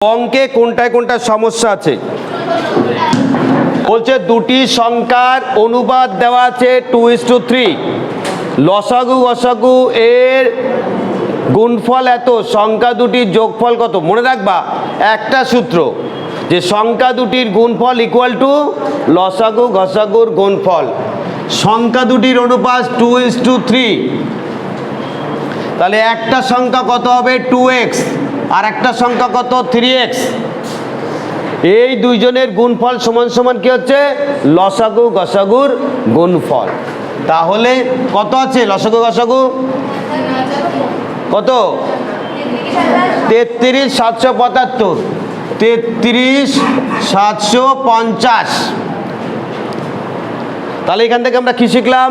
অঙ্কে কোনটায় কোনটা সমস্যা আছে? বলছে দুটি সংখ্যার অনুপাত দেওয়া আছে টু ইস টু থ্রি লসাগু গসাগু এর গুণফল এত সংখ্যা দুটির যোগফল কত? মনে রাখবা, একটা সূত্র, যে সংখ্যা দুটির গুণফল ইকুয়াল টু লসাগু ঘসাগুর গুণফল। সংখ্যা দুটির অনুপাত টু ইস টু থ্রি তাহলে একটা সংখ্যা কত হবে? টু এক্স আর একটা সংখ্যা কত? থ্রি এক্স এই দুইজনের গুণফল সমান সমান কি হচ্ছে? লসাগু গসাগুর গুণফল। তাহলে কত আছে? লসাগু গসাগু? কত? তেত্রিশ সাতশো পঁচাত্তর। তেত্রিশ সাতশো পঞ্চাশ। তাহলে এখান থেকে আমরা কি শিখলাম?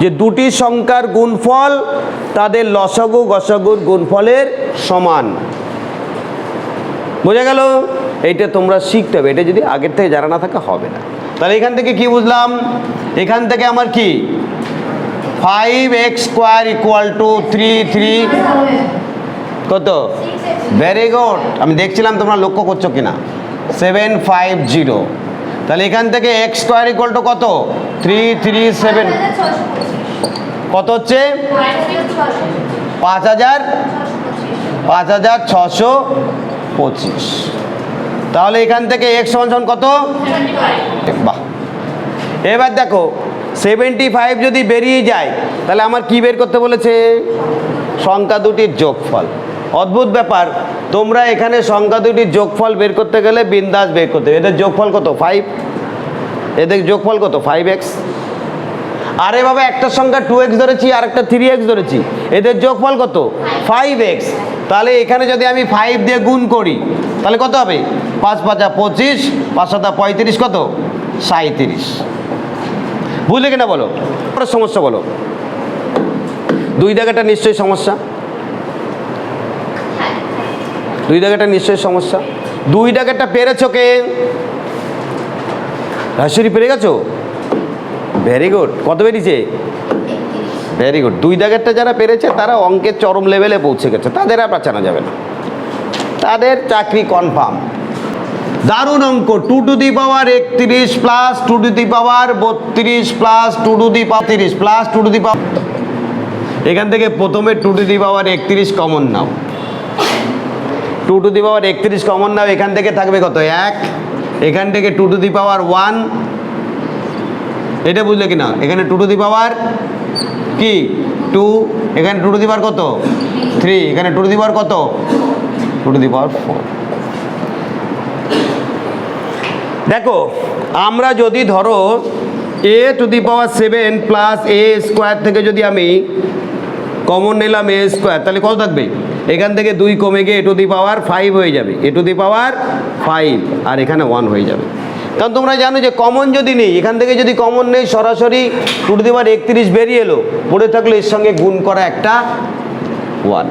যে দুটি সংখ্যার গুণফল তাদের লসাগু গসাগুর গুণফলের সমান। বোঝা গেল এইটা তোমরা শিখতে হবে এটা যদি আগের থেকে জানা না থাকে হবে না। তাহলে এখান থেকে কি বুঝলাম? এখান থেকে আমার কি? Five x square equal to three three কত? ভেরি গুড আমি দেখছিলাম তোমরা লক্ষ্য করছ কিনা। সেভেন ফাইভ জিরো তাহলে এখান থেকে এক্স স্কোয়ার ইকুয়াল টু কত? থ্রি থ্রি সেভেন কত হচ্ছে? পাঁচ হাজার পাঁচ হাজার ছশো পঁচিশ। তাহলে এখান থেকে এক্স সমান কত? বাহ। এবার দেখো সেভেন্টি ফাইভ যদি বেরিয়ে যায়, তাহলে আমার কি বের করতে বলেছে? সংখ্যা দুটির যোগফল। অদ্ভুত ব্যাপার, তোমরা এখানে সংখ্যা দুটির যোগফল বের করতে গেলে বিন্দাস বের করতে। এদের যোগফল কত? ফাইভ এদের যোগফল কত? ফাইভ এক্স আরে বাবা একটা সংখ্যা টু এক্স ধরেছি, আর একটা থ্রি এক্স ধরেছি। এদের যোগফল কত? ফাইভ এক্স তাহলে এখানে যদি আমি ফাইভ দিয়ে গুণ করি, তাহলে কত হবে? পাঁচ পাঁচা পঁচিশ, পাঁচ সাতা পঁয়ত্রিশ কত? সাঁত্রিশ বুঝলে কিনা বলো? সমস্যা বলো। দুই জায়গাটা নিশ্চয়ই সমস্যা। দুই জায়গাটা নিশ্চয়ই সমস্যা। দুই জায়গাটা পেরেছ কে? রাজশ্বরী পেরে গেছো? ভেরি গুড কত বেরিয়েছে? ভেরি গুড দুই দাগেরটা যারা পেরেছে, তারা অঙ্কের চরম লেভেলে পৌঁছে গেছে। তাদের আর বাঁচানো যাবে না। তাদের চাকরি কনফার্ম দারুণ অঙ্ক। টু টু দি পাওয়ার একত্রিশ plus two to the power বত্রিশ plus two to the power তিরিশ plus two to the power এখান থেকে প্রথমে টু টু দি পাওয়ার একত্রিশ কমন নাও। টু টু দি পাওয়ার একত্রিশ কমন নাও, এখান থেকে থাকবে কত? এক। এখান থেকে two to the power one এটা বুঝলে কি না এখানে টু টু দি পাওয়ার কি? টু এখানে টু টু দি পাওয়ার কত? থ্রি এখানে টু টু দি পাওয়ার কত? Two to the power four দেখো, আমরা যদি ধরো a to the power seven plus a square থেকে যদি আমি কমন নিলাম এ স্কোয়ার তাহলে কত থাকবে? এখান থেকে দুই কমে গিয়ে এ টু দি পাওয়ার ফাইভ হয়ে যাবে। এ টু দি পাওয়ার ফাইভ আর এখানে ওয়ান হয়ে যাবে। কারণ তোমরা জানো যে কমন যদি নেই, এখান থেকে যদি কমন নেই, সরাসরি টু টু দি পাওয়ার একত্রিশ বেরিয়ে এলো, পড়ে থাকল এর সঙ্গে গুণ করা একটা ওয়ান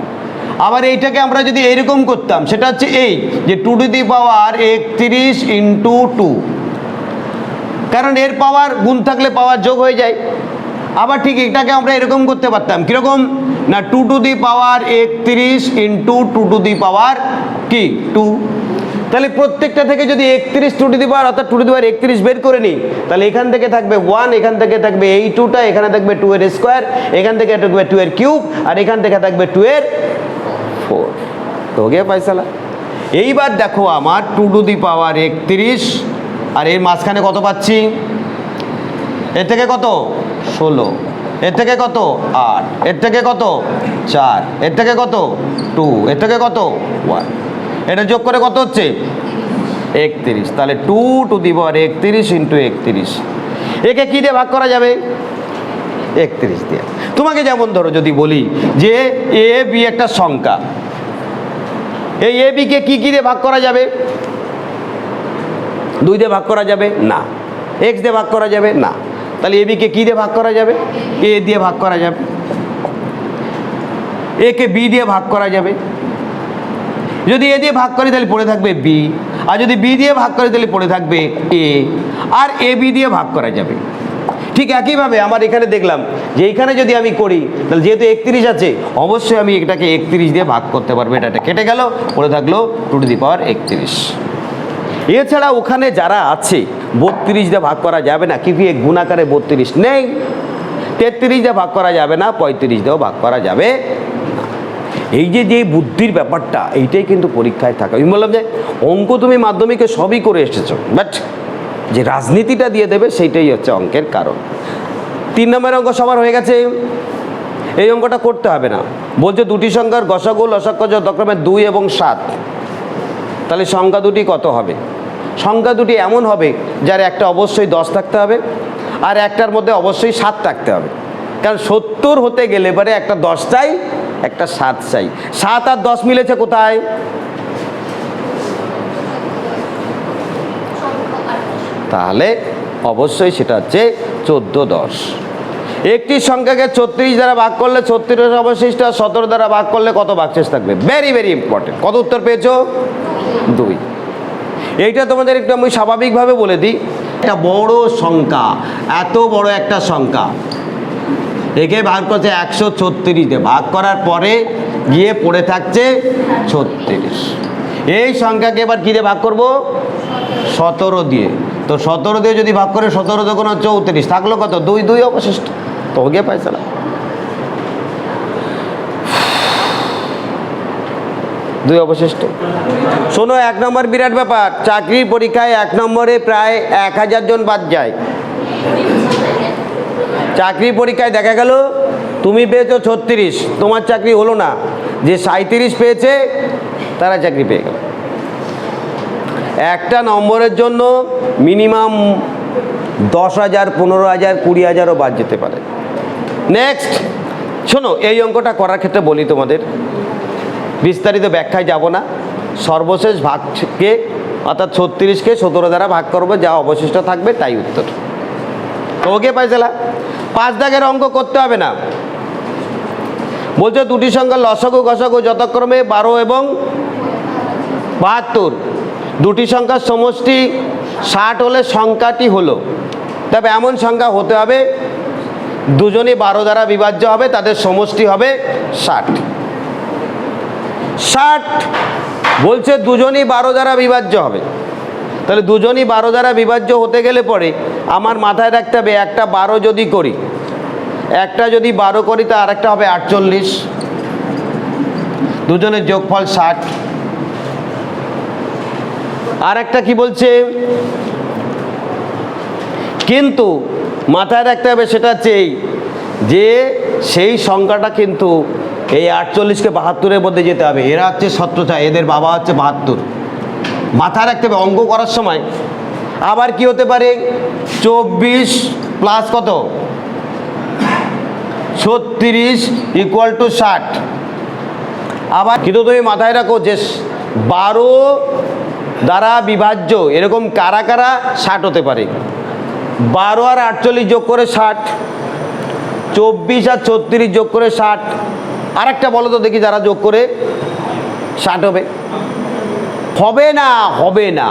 আবার এইটাকে আমরা যদি এইরকম করতাম, সেটা হচ্ছে এই, যে টু টু দি পাওয়ার একত্রিশ ইন্টু টু কারণ এর পাওয়ার গুণ থাকলে পাওয়ার যোগ হয়ে যায়। আবার ঠিক এটাকে আমরা এরকম করতে পারতাম, কীরকম? না টু টু দি পাওয়ার একত্রিশ into two to the power কি? টু তাহলে প্রত্যেকটা থেকে যদি একত্রিশ টু টু পাওয়ার অর্থাৎ টু টু পাওয়ার একত্রিশ বের করে নিই তাহলে এখান থেকে থাকবে ওয়ান এখান থেকে থাকবে এই টুটা এখানে থাকবে টু এর স্কোয়ার এখান থেকে থাকবে টু এর কিউব আর এখান থেকে থাকবে টু এর ফোর তো গে পাইসালা এইবার দেখো আমার টু টু দি পাওয়ার একত্রিশ, আর এর মাঝখানে কত পাচ্ছি? এর থেকে কত? ষোলো। এর থেকে কত? আট। এর থেকে কত? চার। এর থেকে কত? টু এর থেকে কত? ওয়ান এটা যোগ করে কত হচ্ছে? একত্রিশ। তাহলে টু টু দি পাওয়ার একত্রিশ ইন্টু একত্রিশ। একে কী দিয়ে ভাগ করা যাবে? একত্রিশ দিয়ে। তোমাকে যেমন ধরো যদি বলি যে এ, বি একটা সংখ্যা। এই এ বিকে কী কী দিয়ে ভাগ করা যাবে? দুই দিয়ে ভাগ করা যাবে? না। এক্স দিয়ে ভাগ করা যাবে? না। তাহলে এ বিকে কী দিয়ে ভাগ করা যাবে? এ দিয়ে ভাগ করা যাবে। একে বি দিয়ে ভাগ করা যাবে? যদি এ দিয়ে ভাগ করি তাহলে পড়ে থাকবে বি। আর যদি বি দিয়ে ভাগ করি তাহলে পড়ে থাকবে এ। আর এ, বি দিয়ে ভাগ করা যাবে। ঠিক একইভাবে আমার এখানে দেখলাম যে এইখানে যদি আমি করি, তাহলে যেহেতু একত্রিশ আছে, অবশ্যই আমি এটাকে একত্রিশ দিয়ে ভাগ করতে পারব। এটা কেটে গেল, পড়ে থাকল টু টু দি পাওয়ার একত্রিশ। এছাড়া ওখানে যারা আছে, বত্রিশ দিয়ে ভাগ করা যাবে না, কি কি গুণাকারে বত্রিশ? নেই। তেত্রিশ দিয়ে ভাগ করা যাবে না, পঁয়ত্রিশ দিয়েও ভাগ করা যাবে। এই যে যে বুদ্ধির ব্যাপারটা, এইটাই কিন্তু পরীক্ষায় থাকে। আমি বললাম যে, অঙ্ক তুমি মাধ্যমিকে সবই করে এসেছ। বাট যে রাজনীতিটা দিয়ে দেবে, সেইটাই হচ্ছে অঙ্কের কারণ। তিন নম্বরের অঙ্ক সবার হয়ে গেছে। এই অঙ্কটা করতে হবে না। বলছে দুটি সংখ্যার গসাগু, লসাক্ষ যতক্রমে দুই এবং সাত। তাহলে সংখ্যা দুটি কত হবে? সংখ্যা দুটি এমন হবে, যার একটা অবশ্যই দশ থাকতে হবে, আর একটার মধ্যে অবশ্যই সাত থাকতে হবে। কারণ সত্তর হতে গেলে পরে একটা দশ চাই একটা সাত চাই। সাত আর দশ মিলেছে কোথায়? তাহলে অবশ্যই সেটা হচ্ছে চোদ্দ দশ। একটি সংখ্যাকে ছত্রিশ দ্বারা ভাগ করলে ছত্রিশ অবশিষ্ট, আর সতেরো দ্বারা ভাগ করলে কত ভাগশেষ থাকবে? ভেরি ভেরি ইম্পর্টেন্ট কত উত্তর পেয়েছ? দুই। এইটা তোমাদের একটু আমি স্বাভাবিকভাবে বলে দিই। একটা বড় সংখ্যা, এত বড় একটা সংখ্যা। একে ভাগ করছে একশো ছত্রিশ। ভাগ করার পরে গিয়ে পড়ে থাকছে ছত্রিশ। এই সংখ্যাকে এবার কী দিয়ে ভাগ করব? সতেরো দিয়ে। তো সতেরো দিয়ে যদি ভাগ করে সতেরো তখন চৌত্রিশ, থাকল কত? দুই দুই অবশিষ্ট। তো গিয়ে পাইছিলাম দুই অবশিষ্ট। শোনো, এক নম্বর বিরাট ব্যাপার। চাকরির পরীক্ষায় এক নম্বরে প্রায় এক হাজার জন বাদ যায়। চাকরি পরীক্ষায় দেখা গেল, তুমি পেয়েছ ছত্রিশ, তোমার চাকরি হলো না। যে সাঁত্রিশ পেয়েছে, তারা চাকরি পেয়ে গেল। একটা নম্বরের জন্য মিনিমাম দশ হাজার, পনেরো হাজার, কুড়ি হাজারও বাদ যেতে পারে। নেক্সট শোনো, এই অঙ্কটা করার ক্ষেত্রে বলি তোমাদের। বিস্তারিত ব্যাখ্যায় যাব না। সর্বশেষ ভাগকে, অর্থাৎ ছত্রিশকে সতেরো দ্বারা ভাগ করব, যা অবশিষ্ট থাকবে, তাই উত্তর। ওকে পাইছিলা পাঁচ দাগের অঙ্ক করতে হবে না। বলছে দুটি সংখ্যা লসগু গসগু যথাক্রমে বারো এবং বাহাত্তর। দুটি সংখ্যার সমষ্টি ষাট হলে সংখ্যাটি হলো। তবে এমন সংখ্যা হতে হবে, দুজনই বারো দ্বারা বিভাজ্য হবে, তাদের সমষ্টি হবে ষাট। ষাট বলছে দুজনই বারো দ্বারা বিভাজ্য হবে। তাহলে দুজনই বারো দ্বারা বিভাজ্য হতে গেলে পরে আমার মাথায় রাখতে হবে, একটা বারো যদি করি, একটা যদি বারো করি তা আরেকটা হবে আটচল্লিশ। দুজনের যোগফল ষাট। আর একটা কি বলছে? কিন্তু মাথায় রাখতে হবে সেটা হচ্ছে যে সেই সংখ্যাটা কিন্তু এই আটচল্লিশকে বাহাত্তরের মধ্যে যেতে হবে। এরা হচ্ছে সত্রচা এদের বাবা হচ্ছে বাহাত্তর। মাথায় রাখতে হবে, অঙ্ক করার সময়। আবার কি হতে পারে? চব্বিশ প্লাস কত? ছত্রিশ ইকুয়াল টু ষাট। আবার কিন্তু তুমি মাথায় রাখো যে বারো দ্বারা বিভাজ্য, এরকম কারা কারা? ষাট হতে পারে। বারো আর আটচল্লিশ যোগ করে ষাট, চব্বিশ আর ছত্রিশ যোগ করে ষাট। আরেকটা বলো তো দেখি যারা যোগ করে, ষাট হবে। হবে না হবে না।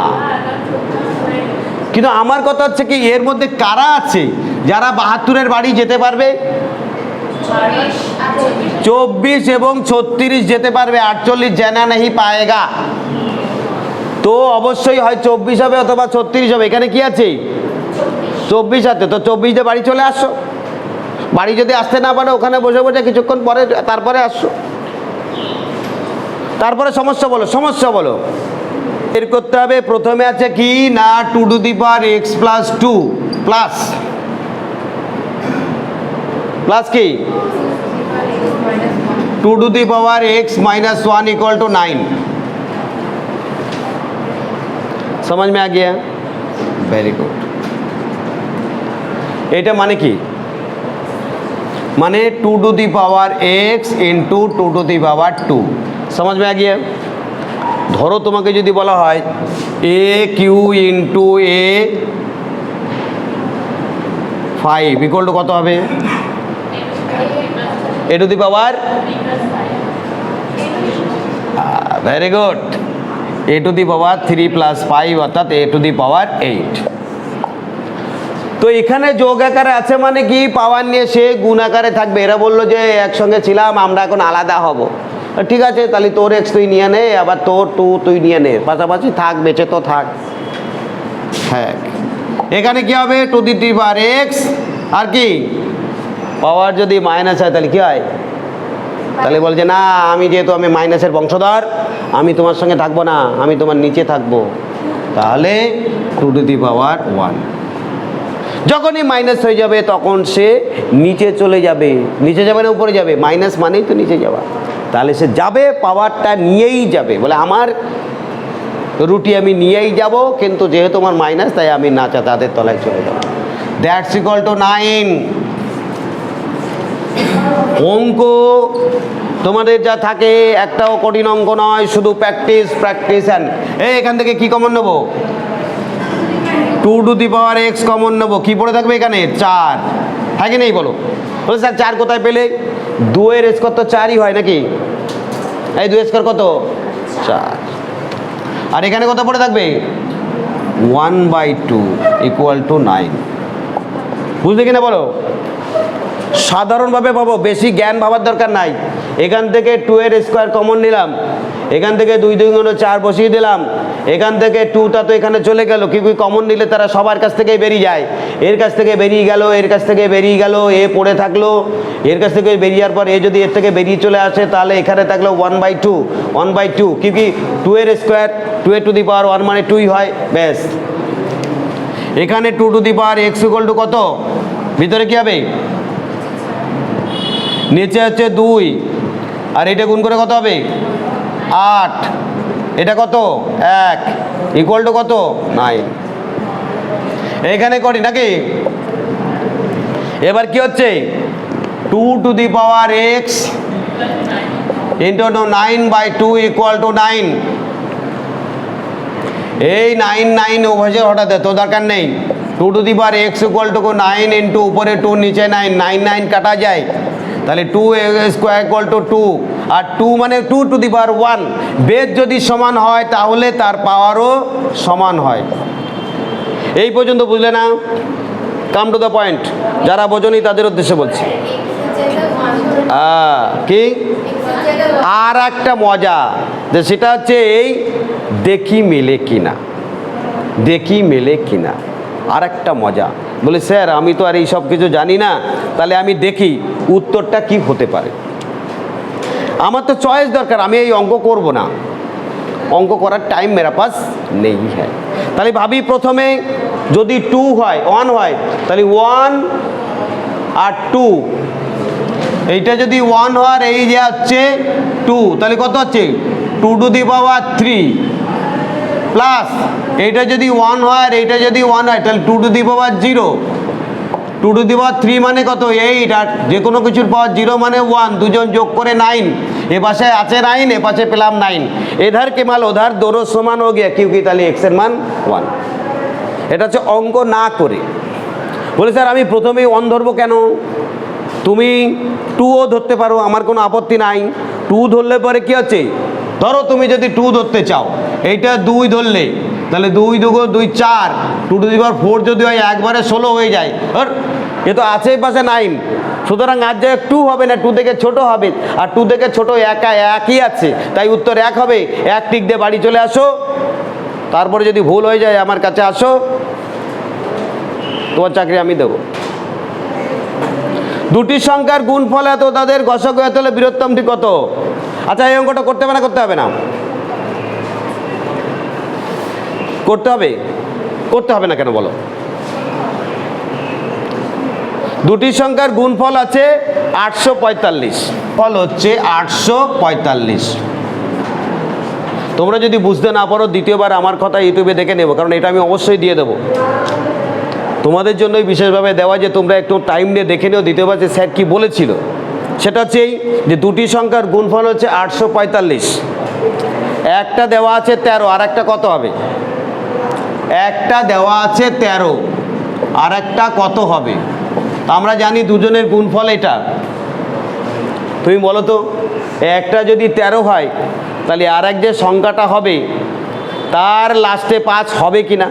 কিন্তু আমার কথা হচ্ছে কি, এর মধ্যে কারা আছে যারা বাহাত্তরের বাড়ি যেতে পারবে? চব্বিশ এবং ছত্রিশ যেতে পারবে, আটচল্লিশ জানা নাহি পায়েগা। তো অবশ্যই হয় চব্বিশ হবে অথবা ছত্রিশ হবে, এখানে কি আছে? চব্বিশ আছে, তো চব্বিশ দিয়ে বাড়ি চলে আসো। বাড়ি যদি আসতে না পারে, ওখানে বসে বসে কিছুক্ষণ পরে, তারপরে আসো। তারপরে সমস্যা বলো সমস্যা বলো। বের করতে হবে প্রথমে আছে কি না two to the power x plus two plus plus কি two to the power x minus one equal to nine समझ में आ गया वेरी गुड এটা মানে কি মানে two to the power x into two to the power two समझ में आ गया ধরো তোমাকে যদি বলা হয় a q into a five equal to কত হবে? A to the power very good a to the power three plus five অর্থাৎ a two the power eight তো এখানে যোগ আকারে আছে মানে কি? পাওয়ার নিয়ে সে গুণ আকারে থাকবে। এরা বলল যে একসঙ্গে ছিলাম, আমরা এখন আলাদা হব। ঠিক আছে, তাহলে তোর এক্স তুই নিয়ে নে, আবার তোর টু তুই নিয়ে নে। পাশাপাশি থাক, বেঁচে তো থাক। হ্যাঁ। এখানে কি হবে? To the T bar x আর কি? পাওয়ার যদি মাইনাস হয়, তাহলে কি হয়? তাহলে বলছে না, আমি যেহেতু আমি মাইনাসের বংশধর, আমি তোমার সঙ্গে থাকব না, আমি তোমার নিচে থাকব। তাহলে two to the power one যখনই মাইনাস হয়ে যাবে, তখন সে নিচে চলে যাবে। নিচে যাবে না, উপরে যাবে। মাইনাস মানেই তো নিচে যাওয়া। তাহলে সে যাবে পাওয়ারটা নিয়েই যাবে। বলে, আমার রুটি আমি নিয়েই যাব, কিন্তু যেহেতু আমার মাইনাস তাই আমি নাচা তাদের তলায় চলে যাব। দ্যাটস ইকুয়াল টু নাইন অঙ্ক, তোমাদের যা থাকে, একটাও কঠিন অঙ্ক নয়, শুধু প্র্যাকটিস প্র্যাকটিস অ্যান্ড এই, এখান থেকে কি কমন নেব? Two to the power x common নেব। কী পড়ে থাকবে এখানে? চার। হ্যাঁ কি নেই বলো। বলে, স্যার, চার কোথায় পেলে? দুয়ের স্কোর তো চারই হয় নাকি? এই দুই স্কোর কত? চার। আর এখানে কত পড়ে থাকবে? One by two equal to nine বুঝলি কিনা বলো? সাধারণভাবে পাবো বেশি জ্ঞান ভাবার দরকার নাই। এখান থেকে টু এর স্কোয়ার কমন নিলাম। এখান থেকে দুই দুই গুণ চার বসিয়ে দিলাম। এখান থেকে টুটা তো এখানে চলে গেল। কি কি কমন নিলে তারা সবার কাছ থেকেই বেরিয়ে যায়। এর কাছ থেকে বেরিয়ে গেল, এর কাছ থেকে বেরিয়ে গেল, এ পড়ে থাকল। এর কাছ থেকে বেরিয়ে যাওয়ার পর এ যদি এর থেকে বেরিয়ে চলে আসে, তাহলে এখানে থাকল one by two one by two কি কি? টু এর স্কোয়ার টু এ টু দি পাওয়ার ওয়ান মানে টুই হয়, ব্যাস। এখানে two two the power x equal to কত? ভিতরে কি হবে? নিচে হচ্ছে দুই। আর এটা গুণ করে কত হবে? আট। এটা কত? এক। ইকুয়াল টু কত? নাইন এখানে করি নাকি? এবার কি হচ্ছে? Two to the power x into two nine by two equal to nine এই নাইন নাইন ওভাবে হঠাৎ তো দরকার নেই। Two to the power x equal to nine into উপরে টু নিচে নাইন নাইন নাইন কাটা যায়। তাহলে two square equal to two R two মানে two to the power one বেদ যদি সমান হয়, তাহলে তার পাওয়ারও সমান হয়। এই পর্যন্ত বুঝলে না? কাম টু দ্য পয়েন্ট যারা বোঝনি, তাদের উদ্দেশ্যে বলছি। কি? আর একটা মজা, যে সেটা হচ্ছে এই দেখি মেলে কিনা। দেখি মেলে কিনা। আর একটা মজা। বলে, স্যার, আমি তো আর এই সব কিছু জানি না। তাহলে আমি দেখি উত্তরটা কি হতে পারে। আমার তো চয়েস দরকার, আমি এই অঙ্ক করব না। অঙ্ক করার টাইম মেরা পাস নেই হ্যাঁ। তাহলে ভাবি প্রথমে যদি টু হয় ওয়ান হয়, তাহলে ওয়ান আর টু এইটা যদি ওয়ান হওয়ার এই যে হচ্ছে টু তাহলে কত হচ্ছে? Two to the power three plus এইটা যদি ওয়ান হয় আর এইটা যদি ওয়ান হয়, তাহলে two to the power zero two to the power three মানে কত? এইট আর যে কোনো কিছুর পাওয়ার জিরো মানে ওয়ান দুজন যোগ করে নাইন এ পাশে আছে নাইন এ পাশে পেলাম নাইন এধার কে মাল, ওধার দোনো সমান হয়ে গিয়া কিউ কি তাহলে এক্সের মান ওয়ান এটা হচ্ছে অঙ্ক না করে। বলে, স্যার, আমি প্রথমেই ওয়ান ধরবো কেন? তুমি টুও ধরতে পারো, আমার কোনো আপত্তি নাই। টু ধরলে পরে কি হচ্ছে? ধরো তুমি যদি টু ধরতে চাও। এইটা দুই ধরলে। তাহলে দুই দুগো দুই চার, টু টু দিবার ফোর যদি হয় একবারে ষোলো হয়ে যায়। আর এ তো আছে পাশে নাইন সুতরাং আর যে টু হবে না টু থেকে ছোট হবে। আর টু থেকে ছোট একা একই আছে। তাই উত্তর এক হবে। এক টিক দিয়ে বাড়ি চলে আসো। তারপরে যদি ভুল হয়ে যায়, আমার কাছে আসো। তোমার চাকরি আমি দেবো। দুটি সংখ্যার গুণফল এত, তাদের গসক এত হলে বৃহত্তমটি কত? আচ্ছা এই অঙ্কটা করতে হবে না, করতে হবে না। করতে হবে? করতে হবে না কেন বলো? দুটি সংখ্যার গুণফল আছে আটশো পঁয়তাল্লিশ। ফল হচ্ছে আটশো পঁয়তাল্লিশ। তোমরা যদি বুঝতে না পারো, দ্বিতীয়বার আমার কথা ইউটিউবে দেখে নেব, কারণ এটা আমি অবশ্যই দিয়ে দেবো। তোমাদের জন্যই বিশেষভাবে দেওয়া যে তোমরা একটু টাইম নিয়ে দেখে নিও, দ্বিতীয়বার যে স্যার কী বলেছিল, সেটা হচ্ছে এই যে দুটি সংখ্যার গুণফল হচ্ছে আটশো পঁয়তাল্লিশ। একটা দেওয়া আছে তেরো আর একটা কত হবে? একটা দেওয়া আছে তেরো আর একটা কত হবে তা আমরা জানি দুজনের গুণফল এটা তুমি বলো তো একটা যদি তেরো হয় তাহলে আর এক যে সংখ্যাটা হবে তার লাস্টে পাঁচ হবে কি না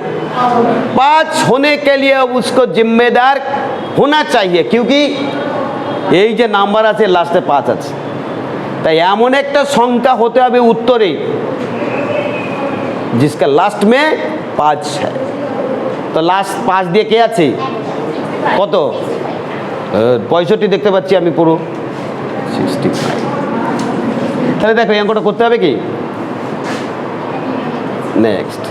पाँच होने के लिए उसको जिम्मेदार होना चाहिए क्योंकि এই যে নাম্বার আছে লাস্টে পাঁচ আছে তাই এমন একটা সংখ্যা হতে হবে উত্তরে जिसका लास्ट में পাঁচ। তো লাস্ট পাঁচ দিয়ে কে আছে? কত? পঁয়ষট্টি দেখতে পাচ্ছি আমি পুরো। সিক্সটি তাহলে দেখো, এই অঙ্কটা করতে হবে কি? নেক্সট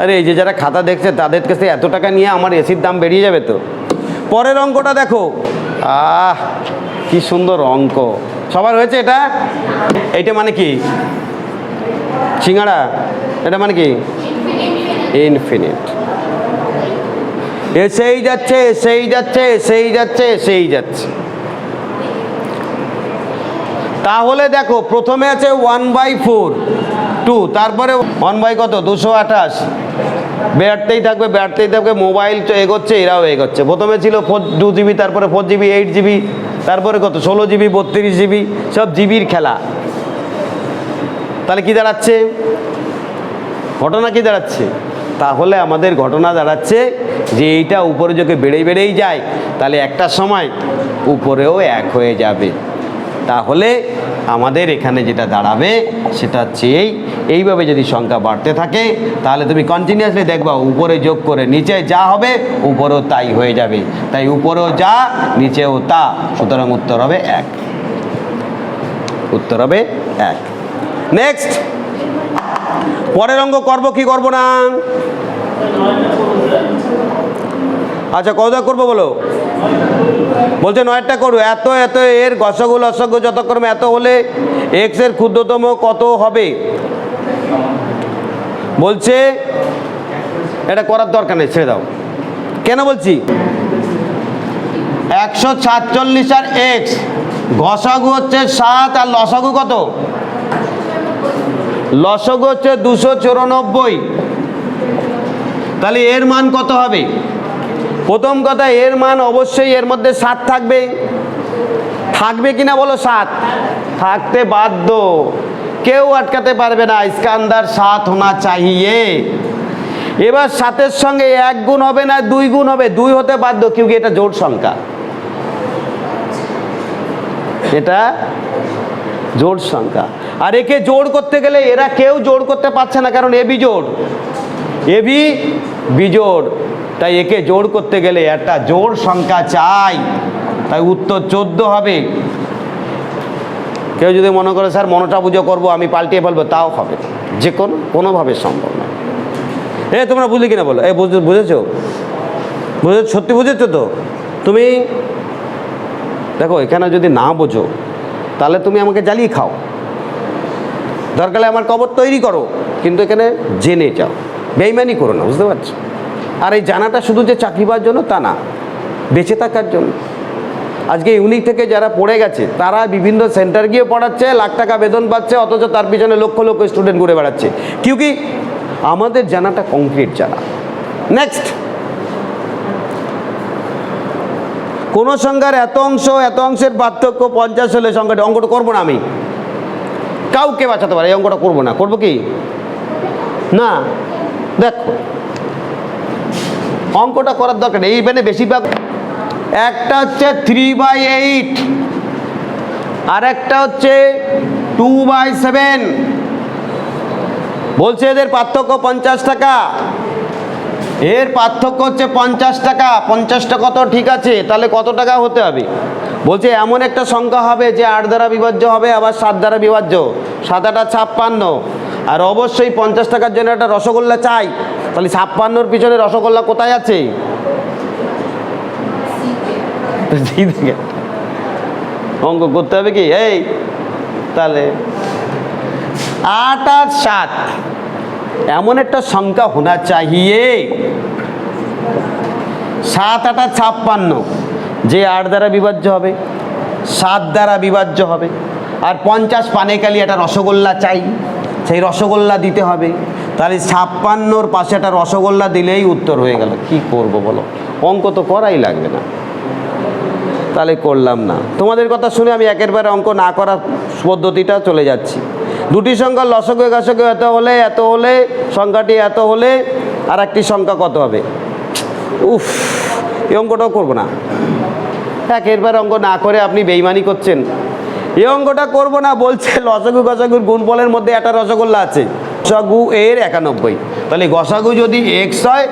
আরে, এই যে যারা খাতা দেখছে, তাদের কাছে এত টাকা নিয়ে আমার এসির দাম বেরিয়ে যাবে তো। পরের অঙ্কটা দেখো। আহ, কি সুন্দর অঙ্ক। সবার হয়েছে এটা? এটা মানে কি? সিঙ্গাড়া? এটা মানে কি? ইনফিনিট। এসেই যাচ্ছে এসেই যাচ্ছে এসেই যাচ্ছে এসেই যাচ্ছে। তাহলে দেখো, প্রথমে আছে ওয়ান বাই ফোর টু তারপরে ওয়ান বাই কত? দুশো আঠাশ। বেড়তেই থাকবে বেড়তেই থাকবে মোবাইল তো এগোচ্ছে, এরাও এগোচ্ছে। প্রথমে ছিল ফোর টু জিবি তারপরে ফোর জিবি এইট জিবি তারপরে কত? ষোলো জিবি বত্রিশ জিবি সব জিবির খেলা। তাহলে কি দাঁড়াচ্ছে? ঘটনা কি দাঁড়াচ্ছে? তাহলে আমাদের ঘটনা দাঁড়াচ্ছে যে এইটা উপরে যদি বেড়েই বেড়েই যায়, তাহলে একটা সময় উপরেও এক হয়ে যাবে। তাহলে আমাদের এখানে যেটা দাঁড়াবে, সেটা হচ্ছে এই। এইভাবে যদি সংখ্যা বাড়তে থাকে, তাহলে তুমি কন্টিনিউয়াসলি দেখবা উপরে যোগ করে নিচে যা হবে, উপরেও তাই হয়ে যাবে। তাই উপরেও যা, নিচেও তা। সুতরাং উত্তর হবে এক। উত্তর হবে এক। নেক্সট পরের অঙ্গ করব, কি করব না? আচ্ছা কতটা করব বলো? বলছে নয়টা করব এত এত, এর গসগু, লসগু যতক্রমে এত হলে এক্সের ক্ষুদ্রতম কত হবে? বলছে, এটা করার দরকার নেই, ছেড়ে দাও। কেন বলছি? একশো সাতচল্লিশ আর এক্স গসাগু হচ্ছে সাত আর লসাগু কত? লসগু হচ্ছে দুশো চুরানব্বই। তাহলে এর মান কত হবে? প্রথম কথা, এর মান অবশ্যই এর মধ্যে সাত থাকবে। থাকবে কিনা বলো সাত? থাকতে বাধ্য। কেউ আটকাতে পারবে না, ইস্কান্দার সাত হোনা চাহিয়ে। এবার সাতের সঙ্গে এক গুণ হবে না দুই গুণ হবে? দুই হতে বাধ্য, কিউকি এটা জোট সংখ্যা। এটা জোড় সংখ্যা। আর একে জোড় করতে গেলে এরা কেউ জোড় করতে পারছে না, কারণ এ বিজোড় এ বি বিজোড় তাই একে জোড় করতে গেলে একটা জোড় সংখ্যা চাই। তাই উত্তর চোদ্দ হবে। কেউ যদি মনে করে, স্যার, মনটা পুজো করব, আমি পাল্টিয়ে ফেলব তাও হবে। যে কোনো, কোনোভাবে সম্ভব নয়। এ, তোমরা বুঝলে কিনা বলো? এ, বুঝে, বুঝেছ? বুঝে সত্যি বুঝেছ তো? তুমি, দেখো, এখানে যদি না বোঝো তাহলে তুমি আমাকে জ্বালিয়ে খাও। দরকারে আমার কবর তৈরি করো, কিন্তু এখানে জেনে যাও। বেইমানি করো না, বুঝতে পারছ? আর এই জানাটা শুধু যে চাকরি পাওয়ার জন্য তা না, বেঁচে থাকার জন্য। আজকে ইউনিক থেকে যারা পড়ে গেছে, তারা বিভিন্ন সেন্টার গিয়ে পড়াচ্ছে, লাখ টাকা বেতন পাচ্ছে, অথচ তার পিছনে লক্ষ লক্ষ স্টুডেন্ট ঘুরে বেড়াচ্ছে। কি? আমাদের জানাটা কংক্রিট জানা। নেক্সট কোনো সংখ্যার এত অংশ, এত অংশের পার্থক্য পঞ্চাশ হলে সংখ্যাটি, অঙ্কটা করব না আমি। কাউকে বাঁচাতে পারে, এই অঙ্কটা করব না। করব কি? না। দেখো। অঙ্কটা করার দরকার নেই। এইখানে বেশিরভাগ একটা হচ্ছে থ্রি বাই এইট আর একটা হচ্ছে টু বাই সেভেন বলছে এদের পার্থক্য পঞ্চাশ টাকা। এর পার্থক্য হচ্ছে পঞ্চাশ টাকা। পঞ্চাশটা কত? ঠিক আছে, তাহলে কত টাকা হতে হবে? বলছে, এমন একটা সংখ্যা হবে যে আট দ্বারা বিভাজ্য হবে, আবার সাত দ্বারা বিভাজ্য। সাত আটা ছাপ্পান্ন। আর অবশ্যই পঞ্চাশ টাকার জন্য একটা রসগোল্লা চাই। তাহলে ছাপ্পান্নর পিছনে রসগোল্লা কোথায় আছে? অঙ্ক করতে হবে কি? এই, তাহলে আট আর সাত। এমন একটা সংখ্যা হোনা চাহিয়ে। সাত, আটা ছাপ্পান্ন, যে আট দ্বারা বিভাজ্য হবে, সাত দ্বারা বিভাজ্য হবে, আর পঞ্চাশ পানেকালি একটা রসগোল্লা চাই, সেই রসগোল্লা দিতে হবে, তাহলে ছাপ্পান্নর পাশে একটা রসগোল্লা দিলেই উত্তর হয়ে গেল। কি করব বলো? অঙ্ক তো করাই লাগবে না। তাহলে করলাম না। তোমাদের কথা শুনে আমি একের বারে অঙ্ক না করার পদ্ধতিটা চলে যাচ্ছি। দুটি সংখ্যা লসক গসক এত হলে এত হলে, সংখ্যাটি এত হলে, আর একটি সংখ্যা কত হবে? উফ, এই অঙ্কটাও করব না। একের এরপর অঙ্ক না করে আপনি বেইমানি করছেন। এই অঙ্কটা করব না বলছে লসগু গসাগুর গুণফলের মধ্যে একটা রসগোল্লা আছে। লসগু এর একানব্বই। তাহলে গসাগু যদি এক্স হয়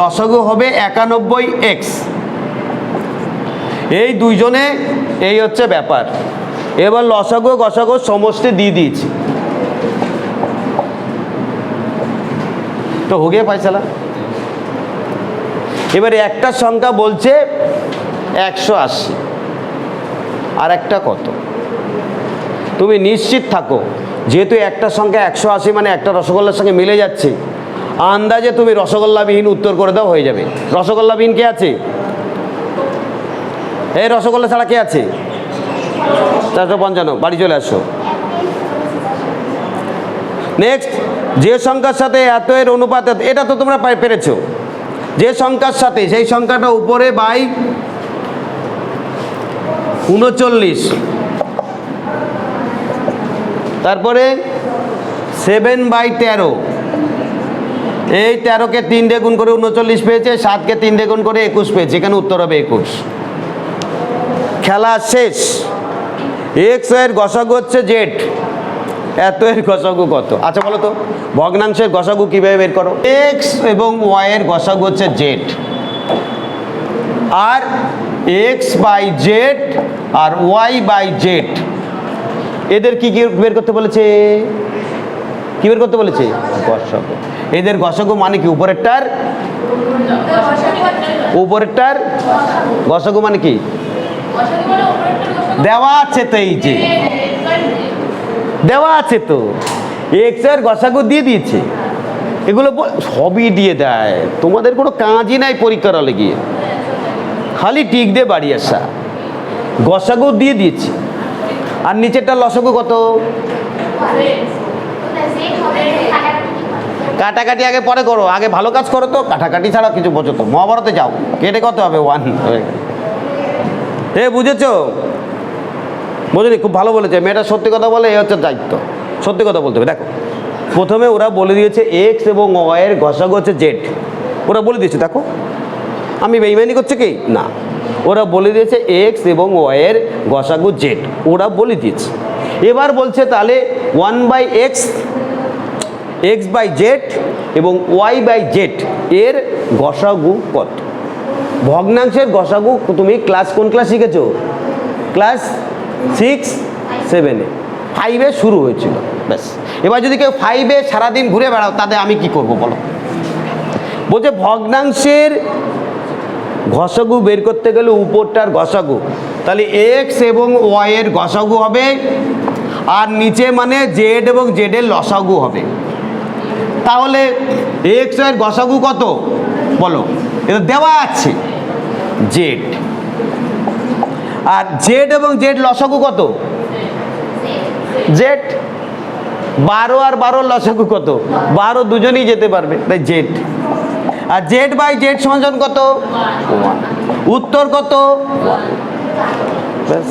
লসগু হবে একানব্বই এক্স এই দুইজনে, এই হচ্ছে ব্যাপার। এবার লসাগু গসাগু সমষ্টি দিয়ে দিয়েছি। তো হোগে পাইছালা এবারে একটা সংখ্যা বলছে একশো আশি। আর একটা কত? তুমি নিশ্চিত থাকো, যেহেতু একটা সংখ্যা একশো আশি মানে একটা রসগোল্লার সঙ্গে মিলে যাচ্ছে, আন্দাজে তুমি রসগোল্লাবিহীন উত্তর করে দাও, হয়ে যাবে। রসগোল্লাবিহীন কে আছে? এই রসগোল্লা ছাড়া কে আছে? চারশো পঞ্চান্ন, বাড়ি চলে আসো। নেক্সট যে সংখ্যার সাথে এত এর অনুপাত, এটা তো তোমরা পাই- পেরেছ। যে সংখ্যার সাথে, সেই সংখ্যাটা উপরে বাই উনচল্লিশ। তারপরে সেভেন বাই তেরো। এই তেরোকে তিন দিয়ে গুণ করে উনচল্লিশ পেয়েছে, সাতকে তিন দিয়ে গুণ করে একুশ পেয়েছে, এখানে উত্তর হবে একুশ। খেলা শেষ। এক্সের গসাগু হচ্ছে জেড এত এর গসাগু কত? আচ্ছা বলো তো, ভগ্নাংশের গসাগু কীভাবে বের করো? এক্স এবং ওয়াই এর গসাগু হচ্ছে জেড আর এক্স বাই জেড আর ওয়াই বাই জেড এদের কি কি বের করতে বলেছে? কি বের করতে বলেছে? গসাগু এদের গসাগু মানে কি, উপরেরটার? উপরেরটার গসাগু মানে কি? দেওয়া আছে তো এই যে। দেওয়া আছে তো। এক্সের গসাগু দিয়ে দিয়েছে। এগুলো সবই দিয়ে দেয়। তোমাদের কোনো কাজই নাই পরীক্ষার হলে গিয়ে। খালি টিক দিয়ে বাড়ি আসা। গসাগু দিয়ে দিয়েছি। আর নিচেরটা লসাগু কত? কাটাকাটি আগে পরে করো। আগে ভালো কাজ করো তো। কাটাকাটি ছাড়া কিছু বোঝো তো। মহাভারতে যাও। কেটে কত হবে? ওয়ান এ, বুঝেছ? বুঝলি খুব ভালো বলেছে। মেয়েটা সত্যি কথা বলে, এ হচ্ছে দায়িত্ব। সত্যি কথা বলতে হবে, দেখো। প্রথমে ওরা বলে দিয়েছে এক্স এবং ওয়ের ঘষাগো হচ্ছে জেড ওরা বলে দিয়েছে, দেখো। আমি বেইমানি করছে কি? না। ওরা বলে দিয়েছে এক্স এবং ওয়ের ঘষাগু জেড ওরা বলে দিয়েছে। এবার বলছে তাহলে one by x x by z এবং ওয়াই বাই জেড এর গসাগু কত? ভগ্নাংশের গসাগু তুমি ক্লাস কোন ক্লাস শিখেছো? ক্লাস সিক্স, সেভেনে ফাইভে শুরু হয়েছিল, ব্যাস। এবার যদি কেউ ফাইভে সারাদিন ঘুরে বেড়াও, তাদের আমি কি করব বলো? বলছে, ভগ্নাংশের ঘষাগু বের করতে গেলে উপরটার ঘষাগু তাহলে এক্স এবং ওয়াই এর ঘষাগু হবে, আর নিচে মানে জেড এবং জেডের লসাগু হবে। তাহলে এক্সের ঘষাগু কত? বলো। এটা দেওয়া আছে। জেড আর জেড এবং জেড লসাগু কত? জেড। বারো আর বারো লসাগু কত? বারো দুজনেই যেতে পারবে, তাই জেড। আর জেড বাই জেড সমান কত? উত্তর কত? ব্যাস।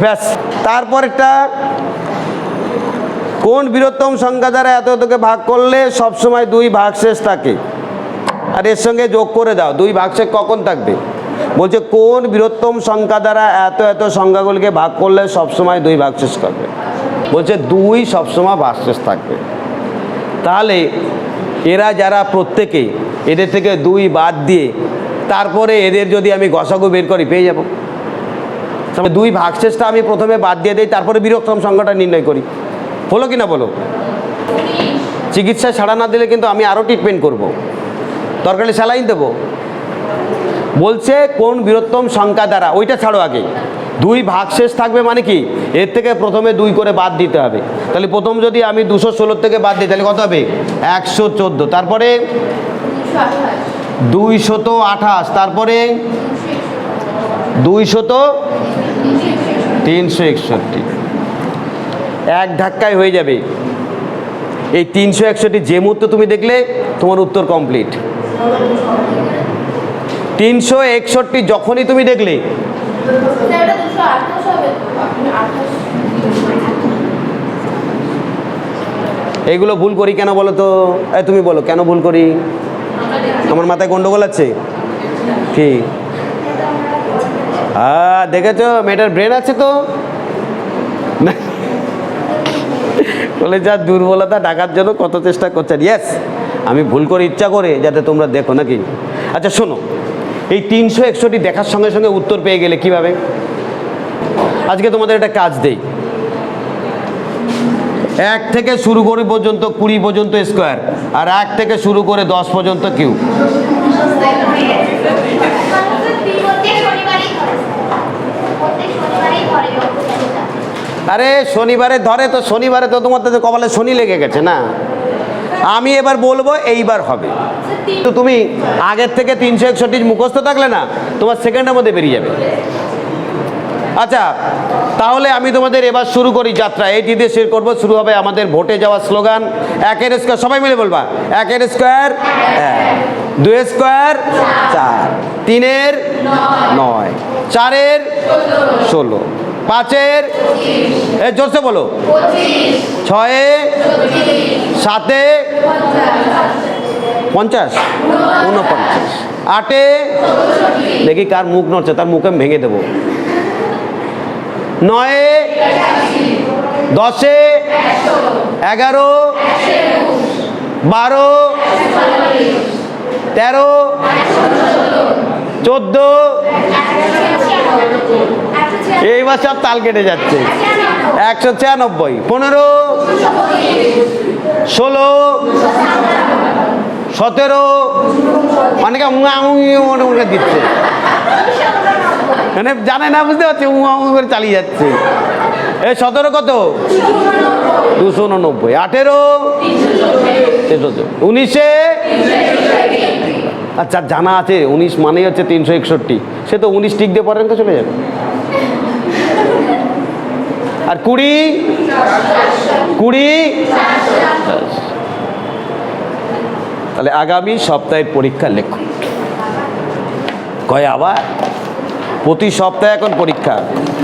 ব্যাস। তারপরেরটা, কোন বৃহত্তম সংখ্যা দ্বারা এত এতকে ভাগ করলে সবসময় দুই ভাগশেষ থাকে? আর এর সঙ্গে যোগ করে দাও, দুই ভাগশেষ কখন থাকবে? বলছে, কোন বৃহত্তম সংখ্যা দ্বারা এত এত সংখ্যাগুলিকে ভাগ করলে সবসময় দুই ভাগশেষ করবে? বলছে, দুই সবসময় ভাগশেষ থাকবে। তাহলে এরা যারা প্রত্যেকে, এদের থেকে দুই বাদ দিয়ে, তারপরে এদের যদি আমি গসাগু বের করি, পেয়ে যাব। তাহলে দুই ভাগশেষটা আমি প্রথমে বাদ দিয়ে দিই, তারপরে বৃহত্তম সংখ্যাটা নির্ণয় করি। হলো কি না বলো? চিকিৎসা ছাড়া না দিলে কিন্তু আমি আরও ট্রিটমেন্ট করব। দরকারে স্যালাইন দেবো। বলছে কোন বৃহত্তম সংখ্যা দ্বারা, ওইটা ছাড়ো আগে। দুই ভাগশেষ থাকবে মানে কি? এর থেকে প্রথমে দুই করে বাদ দিতে হবে। তাহলে প্রথম যদি আমি দুশো ষোলোর থেকে বাদ দিই, তাহলে কত হবে? একশো চোদ্দ। তারপরে দুইশত আঠাশ। তারপরে দুইশত তিনশো একষট্টি। এক ধাক্কায় হয়ে যাবে। এই তিনশো একষট্টি যে মুহূর্তে তুমি দেখলে, তোমার উত্তর কমপ্লিট তিনশো একষট্টি যখনই তুমি দেখলে। এইগুলো ভুল করি কেন বলো তো? এই তুমি বলো, কেন ভুল করি? আমার মাথায় গন্ডগোল আছে? কি হ্যাঁ দেখেছ? মেয়েটার ব্রেন আছে তো। বলে যা দুর্বলতা ডাকার জন্য কত চেষ্টা করছেন। ইয়েস আমি ভুল করে ইচ্ছা করে যাতে তোমরা দেখো নাকি। আচ্ছা শোনো এই তিনশো একষট্টি দেখার সঙ্গে সঙ্গে উত্তর পেয়ে গেলে কীভাবে? আজকে তোমাদের একটা কাজ দেই। এক থেকে শুরু করে পর্যন্ত কুড়ি পর্যন্ত স্কোয়ার, আর এক থেকে শুরু করে দশ পর্যন্ত কিউ আরে শনিবারে ধরে তো, শনিবারে তো তোমার তো কপালে শনি লেগে গেছে না। আমি এবার বলব এইবার হবে। তো তুমি আগের থেকে তিনশো একষট্টি মুখস্থ থাকলে না তোমার সেকেন্ডের মধ্যে বেরিয়ে যাবে। আচ্ছা তাহলে আমি তোমাদের এবার শুরু করি যাত্রা। এইটি দিয়ে শেয়ার করব শুরু হবে আমাদের ভোটে যাওয়ার স্লোগান। একের স্কোয়ার সবাই মিলে বলবা। একের স্কোয়ার দুই স্কোয়ার চার। তিনের নয়। চারের ষোলো। পাঁচের এ জোরসে বলো। ছয়ে সাতে। পঞ্চাশ? ঊনপঞ্চাশ আটে? দেখি কার মুখ নড়ছে, তার মুখে ভেঙে দেবো। নয়ে? দশে? এগারো? বারো? তেরো? চোদ্দ? এইবার সব তাল কেটে যাচ্ছে। একশো ছিয়ানব্বই। পনেরো? ষোলো? সতেরো, অনেকে উঙা উঙি দিচ্ছে। মানে জানে না, বুঝতে পারছি, উঙা করে চালিয়ে যাচ্ছে। এ সতেরো কত? দুশো উননব্বই। আঠেরো? উনিশে? আচ্ছা জানা আছে, উনিশ মানে হচ্ছে তিনশো একষট্টি। সে তো উনিশ টিক দিয়ে পরেন তো চলে যাবে। আর কুড়ি? কুড়ি? তাহলে আগামী সপ্তাহের পরীক্ষা লেখ। কয় আবার? প্রতি সপ্তাহে এখন পরীক্ষা।